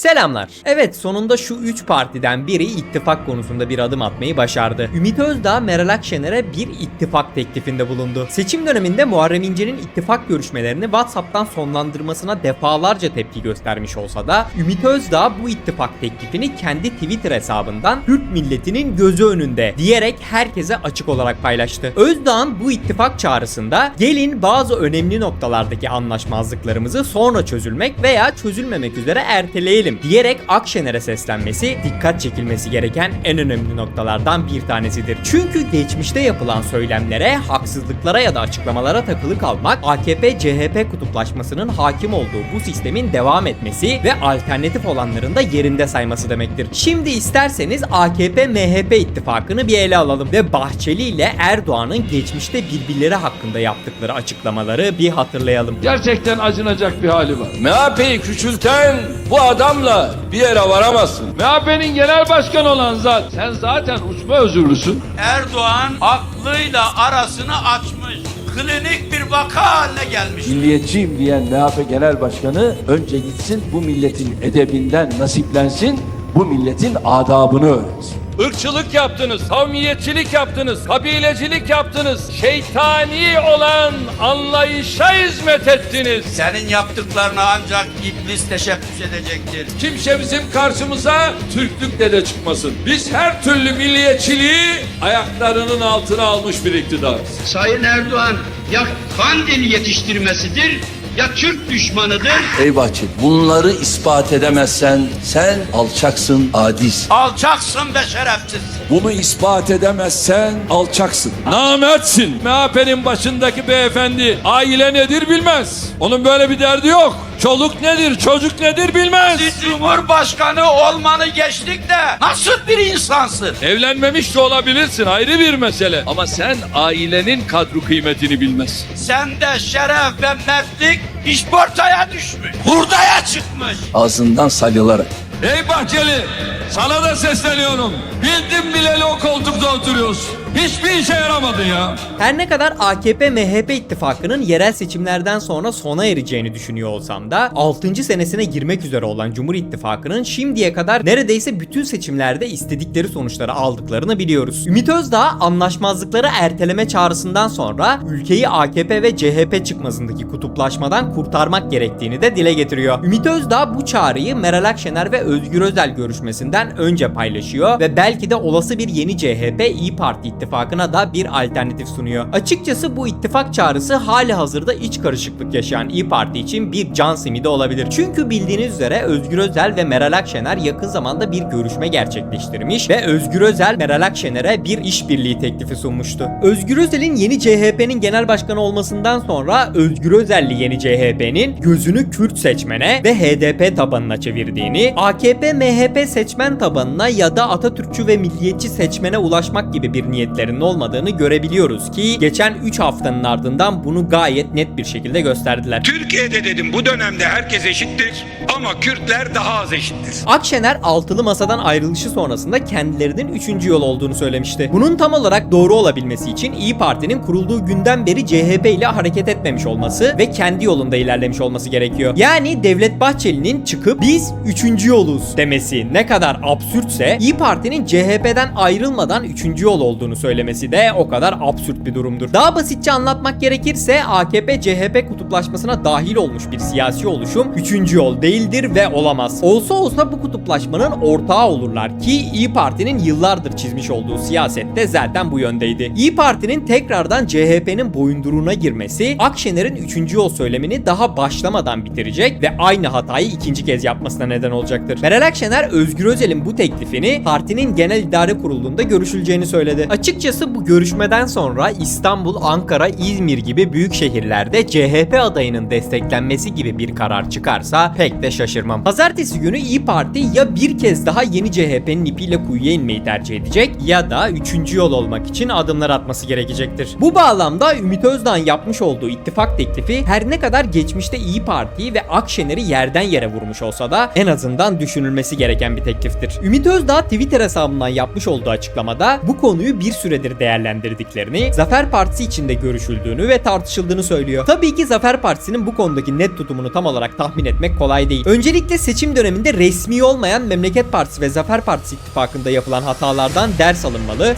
Selamlar. Evet sonunda şu 3 partiden biri ittifak konusunda bir adım atmayı başardı. Ümit Özdağ Meral Akşener'e bir ittifak teklifinde bulundu. Seçim döneminde Muharrem İnce'nin ittifak görüşmelerini WhatsApp'tan sonlandırmasına defalarca tepki göstermiş olsa da Ümit Özdağ bu ittifak teklifini kendi Twitter hesabından Türk milletinin gözü önünde diyerek herkese açık olarak paylaştı. Özdağ'ın bu ittifak çağrısında gelin bazı önemli noktalardaki anlaşmazlıklarımızı sonra çözülmek veya çözülmemek üzere erteleyelim diyerek Akşener'e seslenmesi dikkat çekilmesi gereken en önemli noktalardan bir tanesidir. Çünkü geçmişte yapılan söylemlere, haksızlıklara ya da açıklamalara takılı kalmak AKP-CHP kutuplaşmasının hakim olduğu bu sistemin devam etmesi ve alternatif olanların da yerinde sayması demektir. Şimdi isterseniz AKP-MHP ittifakını bir ele alalım ve Bahçeli ile Erdoğan'ın geçmişte birbirleri hakkında yaptıkları açıklamaları bir hatırlayalım. Gerçekten acınacak bir hali var. MHP'yi küçülten bu adamla bir yere varamazsın. MHP'nin genel başkanı olan zat. Sen zaten uçma özürlüsün. Erdoğan aklıyla arasını açmış. Klinik bir vaka haline gelmiş. Milliyetçiyim diyen MHP Genel Başkanı önce gitsin bu milletin edebinden nasiplensin, bu milletin adabını öğrensin. Irkçılık yaptınız, kavmiyetçilik yaptınız, kabilecilik yaptınız. Şeytani olan anlayışa hizmet ettiniz. Senin yaptıklarına ancak iblis teşebbüs edecektir. Kimse bizim karşımıza Türklükle de çıkmasın. Biz her türlü milliyetçiliği ayaklarının altına almış bir iktidarız. Sayın Erdoğan ya Kandil yetiştirmesidir ya Türk düşmanıdır. Ey Bahçeli bunları ispat edemezsen sen alçaksın, adisin. Alçaksın ve şerefsiz. Bunu ispat edemezsen alçaksın. Namertsin. MHP'nin başındaki beyefendi aile nedir bilmez. Onun böyle bir derdi yok. Çoluk nedir, çocuk nedir bilmez. Siz Cumhurbaşkanı olmanı geçtik de nasıl bir insansın? Evlenmemiş de olabilirsin ayrı bir mesele. Ama sen ailenin kadru kıymetini bilmezsin. Sende şeref ve mertlik işportaya düşmüş. Hurdaya çıkmış. Ağzından salyalar. Ey Bahçeli sana da sesleniyorum. Bildim bileli o koltukta oturuyorsun. Hiçbir işe yaramadın ya. Her ne kadar AKP-MHP ittifakının yerel seçimlerden sonra sona ereceğini düşünüyor olsam da 6. senesine girmek üzere olan Cumhur İttifakı'nın şimdiye kadar neredeyse bütün seçimlerde istedikleri sonuçları aldıklarını biliyoruz. Ümit Özdağ anlaşmazlıkları erteleme çağrısından sonra ülkeyi AKP ve CHP çıkmazındaki kutuplaşmadan kurtarmak gerektiğini de dile getiriyor. Ümit Özdağ bu çağrıyı Meral Akşener ve Özgür Özel görüşmesinden önce paylaşıyor ve belki de olası bir yeni CHP İyi Parti ittifakına da bir alternatif sunuyor. Açıkçası bu ittifak çağrısı hali hazırda iç karışıklık yaşayan İyi Parti için bir can simidi olabilir. Çünkü bildiğiniz üzere Özgür Özel ve Meral Akşener yakın zamanda bir görüşme gerçekleştirmiş ve Özgür Özel Meral Akşener'e bir işbirliği teklifi sunmuştu. Özgür Özel'in yeni CHP'nin genel başkanı olmasından sonra Özgür Özel'li yeni CHP'nin gözünü Kürt seçmene ve HDP tabanına çevirdiğini, AKP MHP seçmen tabanına ya da Atatürkçü ve milliyetçi seçmene ulaşmak gibi bir niyetlerinin olmadığını görebiliyoruz ki geçen 3 haftanın ardından bunu gayet net bir şekilde gösterdiler. Türkiye'de dedim bu dönemde herkes eşittir ama Kürtler daha az eşittir. Akşener altılı masadan ayrılışı sonrasında kendilerinin 3. yol olduğunu söylemişti. Bunun tam olarak doğru olabilmesi için İyi Parti'nin kurulduğu günden beri CHP ile hareket etmemiş olması ve kendi yolunda ilerlemiş olması gerekiyor. Yani Devlet Bahçeli'nin çıkıp biz 3. yoluz demesi ne kadar absürtse İyi Parti'nin CHP'den ayrılmadan 3. yol olduğunu söylemesi de o kadar absürt bir durumdur. Daha basitçe anlatmak gerekirse AKP-CHP kutuplaşmasına dahil olmuş bir siyasi oluşum 3. yol değildir ve olamaz. Olsa olsa bu kutuplaşmanın ortağı olurlar ki İyi Parti'nin yıllardır çizmiş olduğu siyasette zaten bu yöndeydi. İyi Parti'nin tekrardan CHP'nin boyunduruğuna girmesi Akşener'in 3. yol söylemini daha başlamadan bitirecek ve aynı hatayı ikinci kez yapmasına neden olacaktır. Meral Akşener Özgür Özel'in bu teklifini partinin genel idare kurulunda görüşüleceğini söyledi. Açıkçası bu görüşmeden sonra İstanbul, Ankara, İzmir gibi büyük şehirlerde CHP adayının desteklenmesi gibi bir karar çıkarsa pek de şaşırmam. Pazartesi günü İyi Parti ya bir kez daha yeni CHP'nin ipiyle kuyuya inmeyi tercih edecek ya da 3. yol olmak için adımlar atması gerekecektir. Bu bağlamda Ümit Özdağ'ın yapmış olduğu ittifak teklifi her ne kadar geçmişte İyi Parti'yi ve Akşener'i yerden yere vurmuş olsa da en azından düşünülmesi gereken bir tekliftir. Ümit Özdağ Twitter hesabından yapmış olduğu açıklamada bu konuyu bir süredir değerlendirdiklerini, Zafer Partisi içinde görüşüldüğünü ve tartışıldığını söylüyor. Tabii ki Zafer Partisi'nin bu konudaki net tutumunu tam olarak tahmin etmek kolay değil. Öncelikle seçim döneminde resmi olmayan Memleket Partisi ve Zafer Partisi ittifakında yapılan hatalardan ders alınmalı.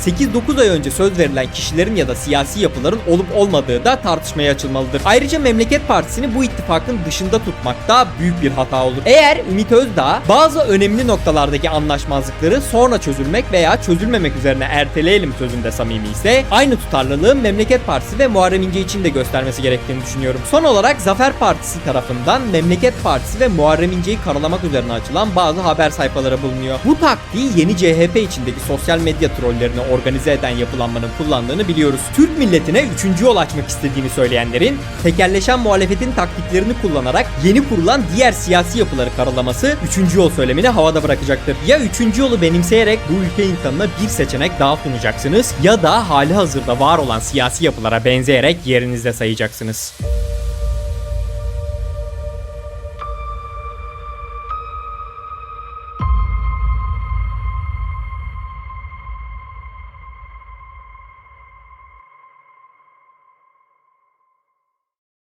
8-9 ay önce söz verilen kişilerin ya da siyasi yapıların olup olmadığı da tartışmaya açılmalıdır. Ayrıca Memleket Partisi'ni bu ittifakın dışında tutmak da büyük bir hata olur. Eğer Ümit Özdağ bazı önemli noktalardaki anlaşmazlıkları sonra çözülmek veya çözülmemek üzerine erteleyelim sözünde samimi ise aynı tutarlılığı Memleket Partisi ve Muharrem İnce için de göstermesi gerektiğini düşünüyorum. Son olarak Zafer Partisi tarafından Memleket Partisi ve Muharrem İnce'yi karalamak üzerine açılan bazı haber sayfaları bulunuyor. Bu taktiği yeni CHP içindeki sosyal medya trollerini organize eden yapılanmanın kullandığını biliyoruz. Türk milletine 3. yol açmak istediğini söyleyenlerin tekerleşen muhalefetin taktiklerini kullanarak yeni kurulan diğer siyasi yapıları karalaması 3. yol söylemini havada bırakacaktır. Ya 3. yolu benimseyerek bu ülke insanına bir seçenek daha sunacaksınız ya da hali hazırda var olan siyasi yapılara benzeyerek yerinizde sayacaksınız.